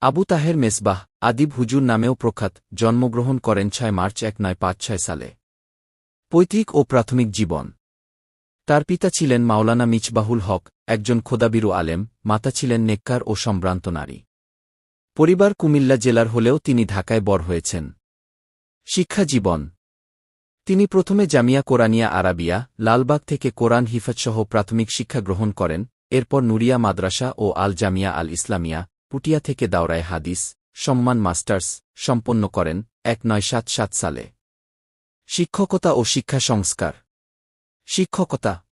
আবু তাহের মেসবাহ আদিব হুজুর নামেও প্রখ্যাত, জন্মগ্রহণ করেন ছয় মার্চ এক নয় পাঁচ ছয় সালে। পৈতৃক ও প্রাথমিক জীবন। তার পিতা ছিলেন মাওলানা মিচবাহুল হক, একজন খোদাবিরু আলেম, মাতা ছিলেন নেককার ও সম্ভ্রান্ত নারী। পরিবার কুমিল্লা জেলার হলেও তিনি ঢাকায় বর হয়েছেন। শিক্ষা জীবন। তিনি প্রথমে জামিয়া কোরআনিয়া আরাবিয়া, লালবাগ থেকে কোরআন হিফাজসহ প্রাথমিক শিক্ষা গ্রহণ করেন, এরপর নুরিয়া মাদ্রাসা ও আল জামিয়া আল ইসলামিয়া পুটিয়া থেকে দাওরায় হাদিস, সম্মান মাস্টার্স, সম্পন্ন করেন এক নয় সাত সাত সালে। শিক্ষকতা ও শিক্ষা সংস্কার। শিক্ষকতা।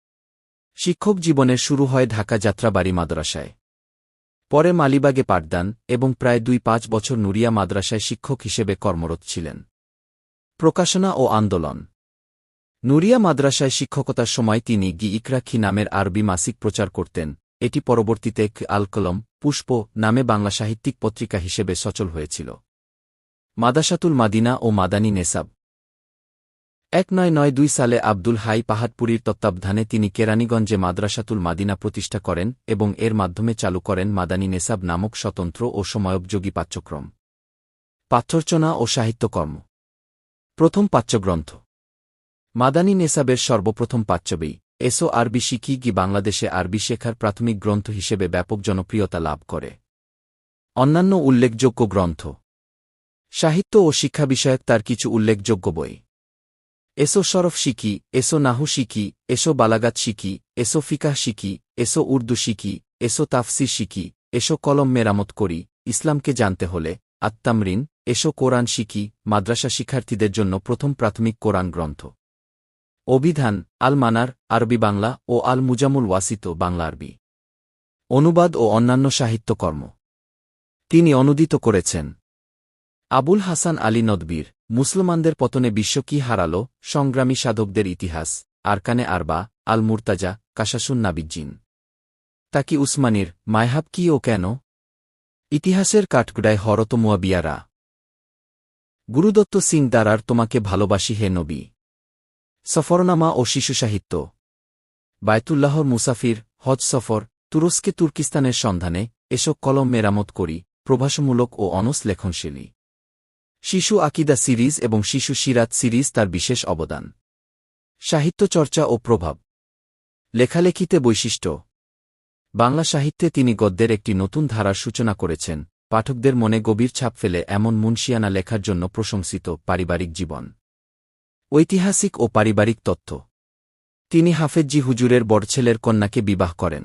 শিক্ষক জীবনের শুরু হয় ঢাকা যাত্রাবাড়ি মাদ্রাসায়। পরে মালিবাগে পাঠদান এবং প্রায় দুই পাঁচ বছর নুরিয়া মাদ্রাসায় শিক্ষক হিসেবে কর্মরত ছিলেন। প্রকাশনা ও আন্দোলন। নুরিয়া মাদ্রাসায় শিক্ষকতার সময় তিনি গি ইকরাক্ষী নামের আরবি মাসিক প্রচার করতেন, এটি পরবর্তীতে ক আল কলম পুষ্প নামে বাংলা সাহিত্যিক পত্রিকা হিসেবে সচল হয়েছিল। মাদাসাতুল মাদিনা ও মাদানী নেসাব। এক নয় নয় দুই সালে আব্দুল হাই পাহাড়পুরীর তত্ত্বাবধানে তিনি কেরানীগঞ্জে মাদ্রাসাতুল মাদিনা প্রতিষ্ঠা করেন এবং এর মাধ্যমে চালু করেন মাদানী নেসাব নামক স্বতন্ত্র ও সময়োপযোগী পাঠ্যক্রম। পাঠ্যর্চনা ও সাহিত্যকর্ম। প্রথম পাচ্যগ্রন্থ মাদানী নেসাবের সর্বপ্রথম পাচ্যবী এসো আরবি শিখি গি বাংলাদেশে আরবি শেখার প্রাথমিক গ্রন্থ হিসেবে ব্যাপক জনপ্রিয়তা লাভ করে। অন্যান্য উল্লেখযোগ্য গ্রন্থ। সাহিত্য ও শিক্ষা বিষয়ক তার কিছু উল্লেখযোগ্য বই। এসো শরফ শিখি, এসো নাহু শিখি, এসো বালাগাত শিখি, এসো ফিকাহ শিখি, এসো উর্দু শিখি, এসো তাফসির শিখি, এসো কলম মেরামত করি, ইসলামকে জানতে হলে আত্মামরিন এসো কোরআন শিখি, মাদ্রাসা শিক্ষার্থীদের জন্য প্রথম প্রাথমিক কোরআন গ্রন্থ। অভিধান আল মানার আরবি বাংলা ও আল মুজামুল ওয়াসিত বাংলা আরবি। অনুবাদ ও অন্যান্য সাহিত্যকর্ম। তিনি অনুদিত করেছেন। আবুল হাসান আলী নদবীর, মুসলমানদের পতনে বিশ্ব কি হারাল, সংগ্রামী সাধকদের ইতিহাস, আরকানে আরবা আল মুরতাজা কাশাসুন নাবিজ্জিন। তাকি উসমানির, মায়হাব কি ও কেন? ইতিহাসের কাঠগড়ায় হরত মুয়াবিয়ারা। গুরুদত্ত সিং দারার তোমাকে ভালোবাসি হে নবী। সফরনামা ও শিশু সাহিত্য। বায়তুল্লাহর মুসাফির, হজ সফর, তুরস্কে তুর্কিস্তানের সন্ধানে এসব কলম মেরামত করি, প্রভাসমূলক ও অনস লেখনশীলী শিশু আকিদা সিরিজ এবং শিশু সিরাত সিরিজ তার বিশেষ অবদান। সাহিত্য চর্চা ও প্রভাব। লেখালেখিতে বৈশিষ্ট্য। বাংলা সাহিত্যে তিনি গদ্যের একটি নতুন ধারার সূচনা করেছেন, পাঠকদের মনে গভীর ছাপ ফেলে এমন মুন্সিয়ানা লেখার জন্য প্রশংসিত পারিবারিক জীবন। ঐতিহাসিক ও পারিবারিক তথ্য। তিনি হাফেজ্জি হুজুরের বড় ছেলের কন্যাকে বিবাহ করেন।